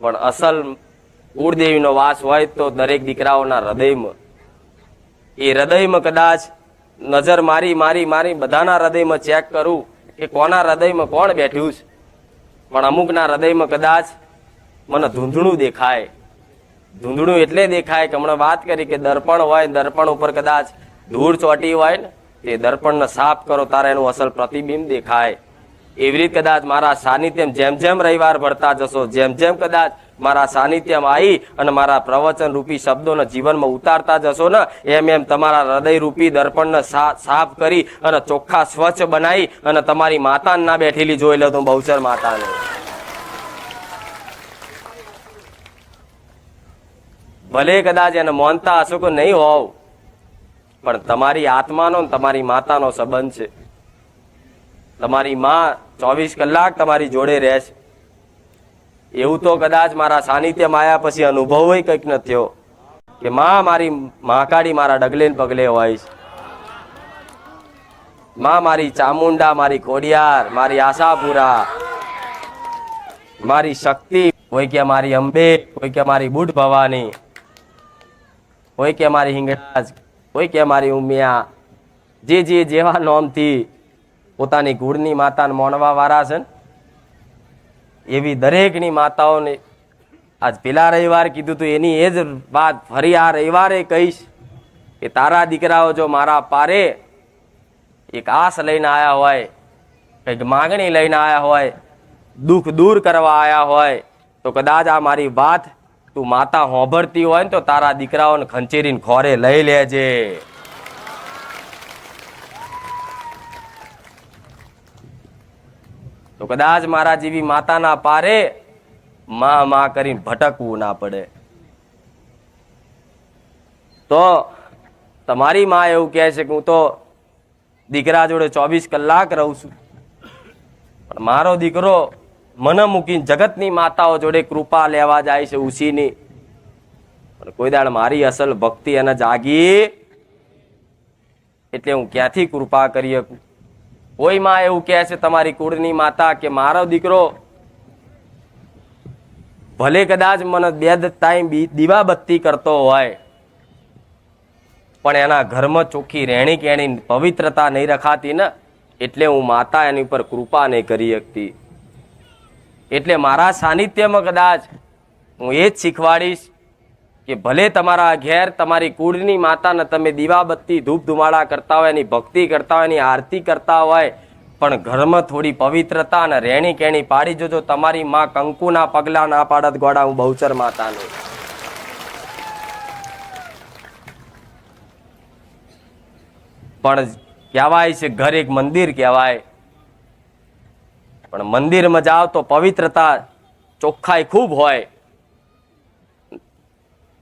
પણ અસલ કુળદેવીનો વાસ હોય તો દરેક દીકરાઓના હૃદયમાં. એ હૃદયમાં કદાચ નજર મારી મારી મારી બધાના હૃદયમાં ચેક કરું કે કોના હૃદયમાં કોણ બેઠ્યું છે. પણ અમુકના હૃદયમાં કદાચ મને ધૂંધણું દેખાય. ધૂંધણું એટલે દેખાય કે હમણાં વાત કરી કે દર્પણ હોય, દર્પણ ઉપર કદાચ ધૂળ ચોટી હોય ને, તે દર્પણને સાફ કરો, તારે એનું અસલ પ્રતિબિંબ દેખાય. એવી રીતે કદાચ મારા સાનિધ્યમ જેમ જેમ રવિવાર ભરતા જશો, જેમ જેમ કદાચ મારા સાનિધ્યમાં આવી અને મારા પ્રવચન રૂપી શબ્દોને જીવનમાં ઉતારતા જશો ને, એમ એમ તમારા હૃદય રૂપી દર્પણને સાફ કરી અને ચોખ્ખા સ્વચ્છ બનાવી અને તમારી માતાને ના બેઠેલી જોઈ લો બહુચર માતાને ભલે કદાચ એને માનતા હશો કે નહીં હોવ, પણ તમારી આત્માનો તમારી માતાનો સંબંધ છે. તમારી માં ચોવીસ કલાક તમારી જોડે રહેશે એવું તો કદાચ મારા સાનિધ્યમાં આવ્યા પછી અનુભવ કંઈક ન થયો કે માં મારી મહાકાળી મારા ડગલે પગલે હોય છે. માં મારી ચામુંડા, મારી કોડિયાર મારી આશાપુરા, મારી શક્તિ હોય કે મારી અંબે હોય કે મારી બુઢ ભવાની, હોય કે મારી હિંગળાજ, હોય કે મારી ઉમિયા, જે જે જેવા નોમથી પોતાની ગુળની માતાને મોનવાવાળા છે ને, એવી દરેકની માતાઓને આજ પેલા રવિવાર કીધું તું, એની એ જ વાત ફરી આ રવિવારે કહીશ કે તારા દીકરાઓ જો મારા પારે એક આસ લઈને આવ્યા હોય, કંઈક માગણી લઈને આવ્યા હોય, દુઃખ દૂર કરવા આવ્યા હોય, તો કદાચ આ મારી વાત તું માતા હોંભરતી હોય ને, તો તારા દીકરાઓને ખંચેરીને ખોરે લઈ લેજે. તો કદાચ મારા જેવી માતાના પારે માં માં કરીને ભટકવું ના પડે. તો તમારી માં એવું કહે છે કે હું તો દીકરા જોડે ચોવીસ કલાક રહું છું. પણ મારો દીકરો મને મૂકીને જગતની માતાઓ જોડે કૃપા લેવા જાય છે ઉછીની. પણ કોઈ દાડ મારી અસલ ભક્તિ એને જાગી એટલે હું ક્યાંથી કૃપા કરી શકું? કોઈ માં એવું કહે છે તમારી કુળની માતા કે મારો દીકરો, ભલે કદાચ મને બે ટાઈમ દીવા બત્તી કરતો હોય, પણ એના ઘરમાં ચોખ્ખી રહેણી કેણી પવિત્રતા નહીં રખાતી ને, એટલે હું માતા એની ઉપર કૃપા નહીં કરી શકતી. એટલે મારા સાનિધ્યમાં કદાચ હું એ જ શીખવાડીશ કે ભલે તમારા ઘેર તમારી કુળની માતાને તમે દીવાબત્તી ધૂપ ધુમાડા કરતા હોય, એની ભક્તિ કરતા હોય, એની આરતી કરતા હોય, પણ ઘરમાં થોડી પવિત્રતા અને રહેણી કેણી પાડી જોજો, તમારી માં કંકુના પગલા ના પાડત ગોડા હું બહુચર માતાને. પણ કહેવાય છે ઘર એક મંદિર કહેવાય. પણ મંદિરમાં જાઓ તો પવિત્રતા ચોખ્ખાઈ ખૂબ હોય.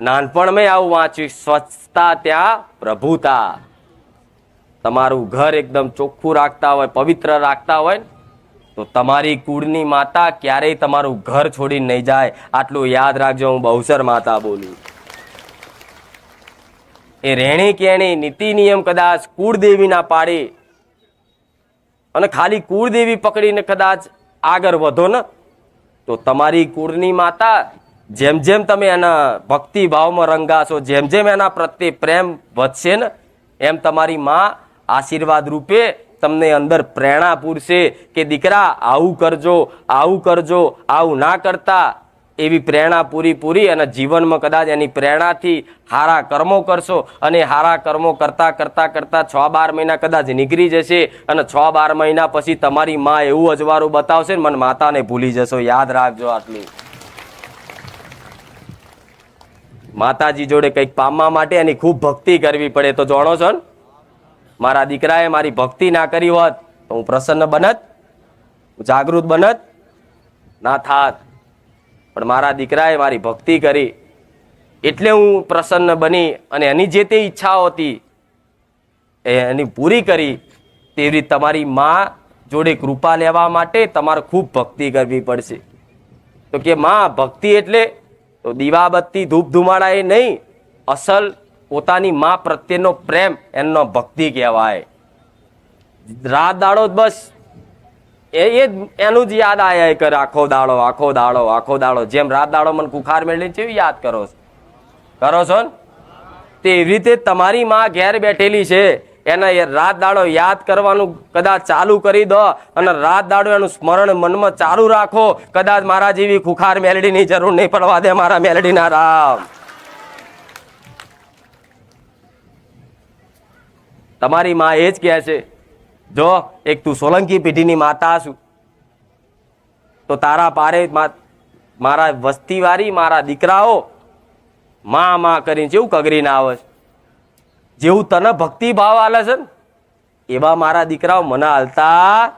નાનપણમાં આવું વાંચ્યું, સ્વચ્છતા ત્યાં પ્રભુતા. તમારું ઘર એકદમ ચોખ્ખું રાખતા હોય, પવિત્ર રાખતા હોય તો તમારી કુળની માતા ક્યારેય તમારું ઘર છોડીને નહીં જાય. આટલું યાદ રાખજો, હું બહુસર માતા બોલું. એ રહેણી કેણી નીતિ નિયમ કદાચ કુળદેવીના પાડી અને ખાલી કુળદેવી પકડીને કદાચ આગળ વધો ને, તો તમારી કુળની માતા જેમ જેમ તમે એના ભક્તિ ભાવમાં રંગાશો, જેમ જેમ એના પ્રત્યે પ્રેમ વધશે ને, એમ તમારી માં આશીર્વાદ રૂપે તમને અંદર પ્રેરણા પૂરશે કે દીકરા, આવું કરજો આવું કરજો, આવું ના કરતા એવી પ્રેરણા પૂરી પૂરી અને જીવનમાં કદાચ એની પ્રેરણાથી હારા કર્મો કરશો અને હારા કર્મો કરતાં કરતાં કરતાં છ બાર મહિના કદાચ નીકળી જશે અને છ બાર મહિના પછી તમારી માં એવું અજવાળું બતાવશે ને, મને માતાને ભૂલી જશો, યાદ રાખજો આટલું. માતાજી જોડે કંઈક પામવા માટે એની ખૂબ ભક્તિ કરવી પડે. તો જાણો છો ને મારા દીકરાએ મારી ભક્તિ ના કરી હોત તો હું પ્રસન્ન બનત, હું જાગૃત બનત, ના થાત. પણ મારા દીકરાએ મારી ભક્તિ કરી. એટલે હું પ્રસન્ન બની અને એની જે તે ઈચ્છાઓ હતી એની પૂરી કરી. તેવી રીતે તમારી માં જોડે કૃપા લેવા માટે તમારે ખૂબ ભક્તિ કરવી પડશે. તો કે માં, ભક્તિ એટલે તો દીવાબત્તી ધૂપ ધુમાડા એ નહીં, અસલ પોતાની માં પ્રત્યેનો પ્રેમ એમનો ભક્તિ કહેવાય. રાત દાડો બસ, એ એ એનું જ યાદ આયા કરે, આખો દાડો આખો દાડો આખો દાડો. જેમ રાત દાડો મને કુખાર મેળવી છે યાદ કરો છો. કરો છો ને? તે એવી રીતે તમારી માં ઘેર બેઠેલી છે. એને એ રાત દાડો યાદ કરવાનું કદાચ ચાલુ કરી દો અને રાત દાડો એનું સ્મરણ મનમાં ચાલુ રાખો. કદાચ મારા જેવી ખુખાર મેલડીની જરૂર નહીં પડવા દે મારા મેલડીના રામ. તમારી માં એ જ કહે છે, જો એક તું સોલંકી પેઢીની માતા છું, તો તારા પારે મારા વસ્તીવાળી મારા દીકરાઓ માં માં કરીને જેવું કગરીને આવે છે જેવું તને ભક્તિ ભાવ આલે છે ને, એવા મારા દીકરાઓ મને હાલતા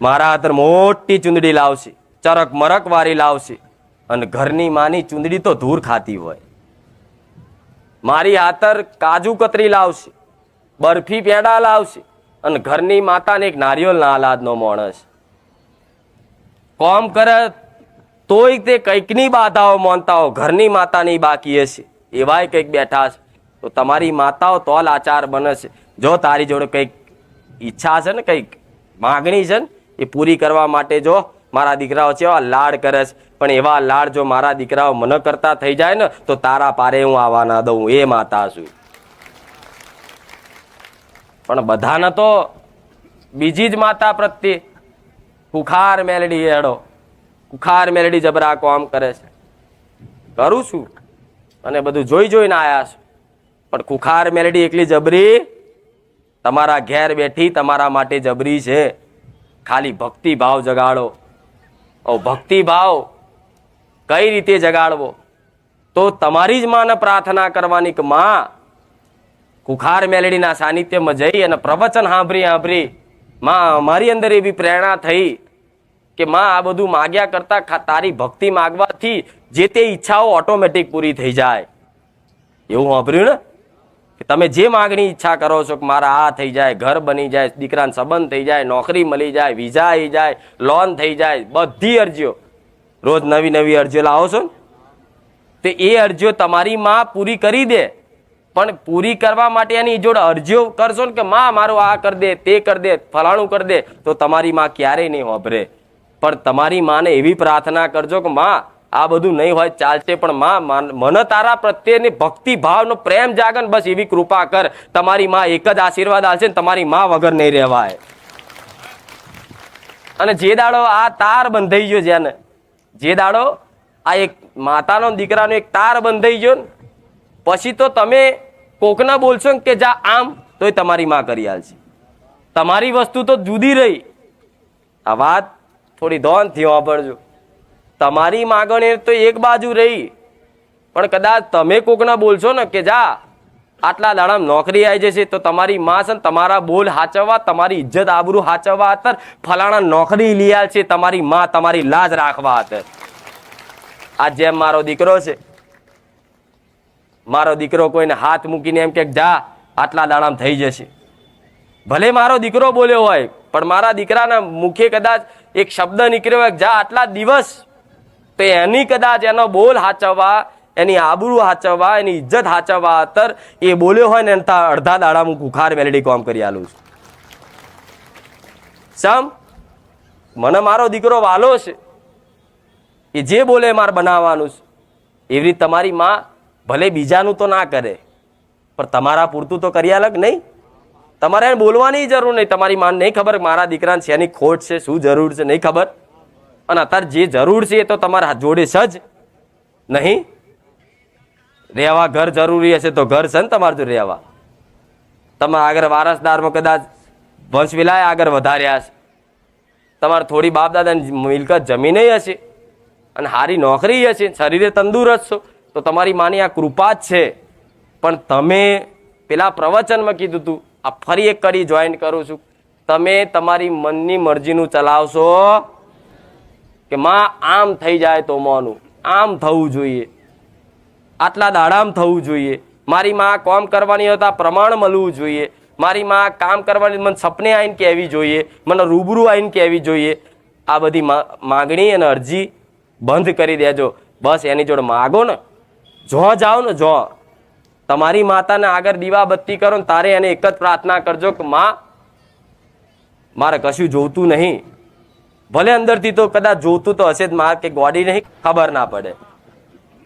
મારા હાથર મોટી ચૂંદડી લાવશે, ચરક મરક વારી લાવશે અને ઘરની માની ચૂંદડી તો ધૂર ખાતી હોય. મારી હાથર કાજુ કતરી લાવશે, બરફી પેડા લાવશે અને ઘરની માતાને એક નારિયેળના આલાદનો માણસ. કોમ કરે તોય તે કંઈકની બાધાઓ માનતા હો ઘરની માતાની બાકી હશે. એવાય કંઈક બેઠા છે. તો તમારી માતાઓ તો લાચાર બને છે. જો તારી જોડે કંઈક ઈચ્છા છે ને, કંઈક માગણી છે ને, એ પૂરી કરવા માટે જો મારા દીકરાઓ છે એવા લાડ કરે છે. પણ એવા લાડ જો મારા દીકરાઓ મને કરતા થઈ જાય ને, તો તારા પારે હું આવવા ના દઉં. એ માતા છું. પણ બધાને તો બીજી જ માતા પ્રત્યે કુખાર મેલડી હેડો. કુખાર મેલડી જબરા કોમ કરે છે. કરું છું. અને બધું જોઈ જોઈને આવ્યા છો. પણ કુખાર મેલડી એકલી જબરી, તમારા ઘેર બેઠી તમારા માટે જબરી છે. ખાલી ભક્તિ ભાવ જગાડો. ઓ ભક્તિ ભાવ કઈ રીતે જગાડવો? તો તમારી જ માને પ્રાર્થના કરવાની કે માં, કુખાર મેલડીના સાનિધ્યમાં જઈ અને પ્રવચન સાંભળી સાંભળી માં અમારી અંદર એવી પ્રેરણા થઈ. કે માં, આ બધું માગ્યા કરતા તારી ભક્તિ માગવાથી જે તે ઈચ્છાઓ ઓટોમેટિક પૂરી થઈ જાય. એવું વાપર્યું ને? કે તમે જે માગણી ઈચ્છા કરો છો કે મારા આ થઈ જાય, ઘર બની જાય, દીકરાને સંબંધ થઈ જાય, નોકરી મળી જાય વિઝા આવી જાય લોન થઈ જાય, બધી અરજીઓ. રોજ નવી નવી અરજીઓ લાવો છો ને? તો એ અરજીઓ તમારી માં પૂરી કરી દે. પણ પૂરી કરવા માટે એની જોડે અરજીઓ કરશો ને કે, માં, મારું આ કરી દે, તે કરી દે, ફલાણું કરી દે, તો તમારી માં ક્યારેય નહીં હોભરે પણ તમારી માને એવી પ્રાર્થના કરજો કે માં, આ બધું નહીં હોય, ચાલશે, પણ માં, માન- તારા પ્રત્યેની ભક્તિ ભાવનો પ્રેમ જાગન, બસ એવી કૃપા કર. તમારી માં એક જ આશીર્વાદ આવશે ને તમારી માં વગર નહીં રહેવાય. અને જે દાડો આ તાર બંધાઈ ગયો જેને જે દાડો આ એક માતાનો દીકરાનો એક તાર બંધાઈ ગયો ને, પછી તો તમે કોકના બોલશો કે જા આમ, તોય તમારી માં કરી આલશે. તમારી વસ્તુ તો જુદી રહી. આ વાત થોડી ધોનથી વાપરજો તમારી માગણી તો એક બાજુ રહી. પણ કદાચ તમે કોકના બોલશો ને કે જા, આટલા દાડામાં નોકરી આવી જશે તો તમારી મા છે ને તમારા બોલ હાચવવા, તમારી ઇજ્જત આબરૂ હાચવવા હતર ફલાણા નોકરી લીયા છે, તમારી માં તમારી લાજ રાખવા હતર આ જેમ મારો દીકરો છે. મારો દીકરો કોઈને હાથ મૂકીને એમ કે જા, આટલા દાડામાં થઈ જશે. ભલે મારો દીકરો બોલ્યો હોય, પણ મારા દીકરાના મુખે કદાચ એક શબ્દ નીકળ્યો જા આટલા દિવસ તો એની કદાચ એનો બોલ હાચવવા, એની આબરૂ હાચવવા, એની ઇજ્જત હાચવવા અતર. એ બોલ્યો હોય ને એના અડધા દાડા હું કુખાર મેલેડી કોમ કરી આલું છું. સમ મને મારો દીકરો વાલો છે. એ જે બોલે મારે બનાવવાનું છે. એવી રીતે તમારી માં ભલે બીજાનું તો ના કરે, પણ તમારા પૂરતું તો કરી અલગ નહીં? તમારે બોલવાની જરૂર નહીં. તમારી માને નહીં ખબર મારા દીકરાને શેની ખોટ છે, શું જરૂર છે, નહીં ખબર. અને અત્યારે જે જરૂર છે એ તો તમારા જોડે જોડે સજ નહીં? રહેવા ઘર જરૂરી હશે તો ઘર છે ને તમારે જો રહેવા. તમે આગળ વારસદારમાં કદાચ વંશ વિલાય આગળ વધાર્યા છે તમારે થોડી બાપ દાદાની મિલકત જમીને હશે. અને સારી નોકરી હશે, શરીરે તંદુરસ્ત છો, તો તમારી માની આ કૃપા જ છે. પણ તમે પેલા પ્રવચનમાં કીધું હતું આ ફરી એક કડી જોઈન કરું છું. તમે તમારી મનની મરજીનું ચલાવશો કે માં આમ થઈ જાય તો મોનું. આમ થવું જોઈએ. આટલા દાડામ થવું જોઈએ. મારી માં કોમ કરવાની હતા પ્રમાણ મળવું જોઈએ. મારી માં કામ કરવાની મને સપને આવીને કહેવી જોઈએ. મને રૂબરૂ આવીને કહેવી જોઈએ. આ બધી માગણી અને અરજી બંધ કરી દેજો. બસ એની જોડે માગો ને. જો જાઓ ને જો તમારી માતાને આગળ દીવા બત્તી કરો ને તારે એને એક જ પ્રાર્થના કરજો કે માં, મારે કશું જોતું નહીં. ભલે અંદરથી તો કદાચ જોતું તો હશે જ, મારે કે ગોડી નહીં, ખબર ના પડે.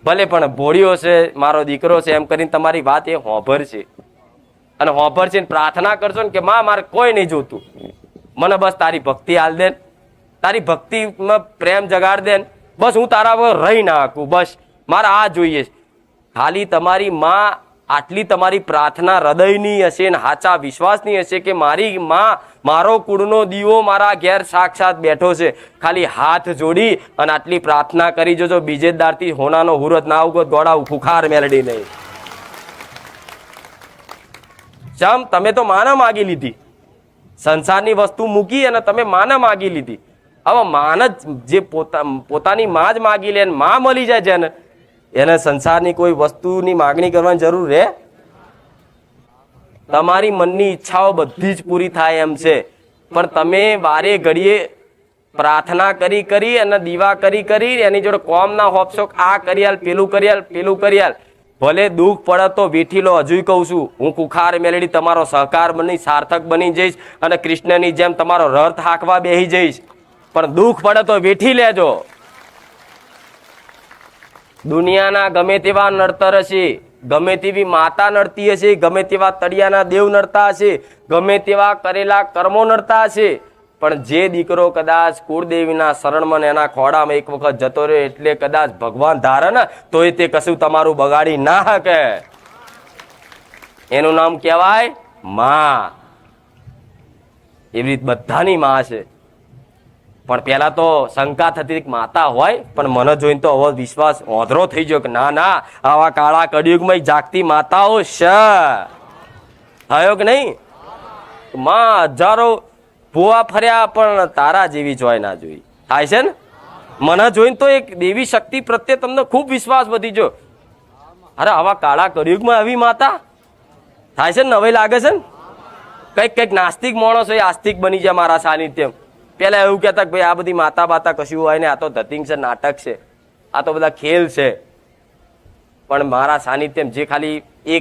ભલે પણ ભોળ્યો છે, મારો દીકરો છે, એમ કરીને તમારી વાત એ હોભર છે. અને હોભર છે પ્રાર્થના કરશો ને કે માં, મારે કોઈ નહીં જોતું. મને બસ તારી ભક્તિ હાલ દે તારી ભક્તિમાં પ્રેમ જગાડ દે બસ હું તારા પર રહી ના શકું, બસ. મારે આ જોઈએ. ખાલી તમારી માં આટલી તમારી પ્રાર્થના હૃદયની હશે ને સાચા વિશ્વાસની હશે કે મારી માં, મારો કુળનો દીવો મારા ઘેર સાક્ષાત બેઠો છે. ખાલી હાથ જોડી અને આટલી પ્રાર્થના કરી જોજો. બીજે દારથી હોનાનો હુરત ના ઉગો ગોળા ફુખાર મેલડી નહીં. ચમ તમે તો માના માગી લીધી. સંસારની વસ્તુ મૂકી અને તમે માના માગી લીધી. હવે માન જ જે પોતા, પોતાની માં જ માગી લે માં મળી જાય જેને. એને સંસારની કોઈ વસ્તુની માગણી કરવાની જરૂર રહે તમારી મનની ઈચ્છાઓ બધી જ પૂરી થાય એમ છે. પણ તમે વારે ઘડીએ પ્રાર્થના કરી કરી અને દીવા કરી કરી એની જોડે કોમ ના હોપશો આ કરિયાલ, પેલું કરિયાલ પેલું કરિયાલ. ભલે દુઃખ પડે તો વેઠી લો, હજુય કહું છું, હું કુખાર મેલેડી તમારો સહકાર બની, સાર્થક બની જઈશ અને કૃષ્ણની જેમ તમારો રથ હાંકવા બેહી જઈશ. પણ દુઃખ પડે તો વેઠી લેજો. દુનિયાના ગમે તેવા નડતર હશે, ગમે તેવી માતા નડતી હશે, ગમે તેવા તળિયાના દેવ નડતા હશે, ગમે તેવા કરેલા કર્મો નડતા હશે, પણ જે દીકરો કદાચ કુળદેવીના શરણમાં એના ખોડામાં એક વખત જતો રહ્યો, એટલે કદાચ ભગવાન ધારે ને તો એ તે કશું તમારું બગાડી ના શકે. એનું નામ કહેવાયમાં. એવી રીત બધાની માં છે. પણ પહેલા તો શંકા થતી એક માતા હોય, પણ મને જોઈને તો હવે વિશ્વાસ ઓધરો થઈ ગયો કે ના ના, આવા કાળા કડિયુગમાં જાગતી માતાઓ છે થયો કે નહીં? માં હજારો ભૂવા ફર્યા, પણ તારા જેવી જોઈ ના જોઈ. થાય છે ને? મને જોઈને તો એક દેવી શક્તિ પ્રત્યે તમને ખૂબ વિશ્વાસ વધી ગયો. અરે, આવા કાળા કડિયુગમાં આવી માતા? થાય છે ને? હવે લાગે છે ને? કંઈક કંઈક નાસ્તિક માણસો એ આસ્તિક બની જાય મારા સાનિધ્યમ. પેલા એવું કહેતા કે ભાઈ આ બધી માતા બાતા કશું હોય ને, આ તો ધતિંગ છે, નાટક છે, આ તો બધા ખેલ છે. પણ મારા સાનિધ્યમ જે ખાલી એક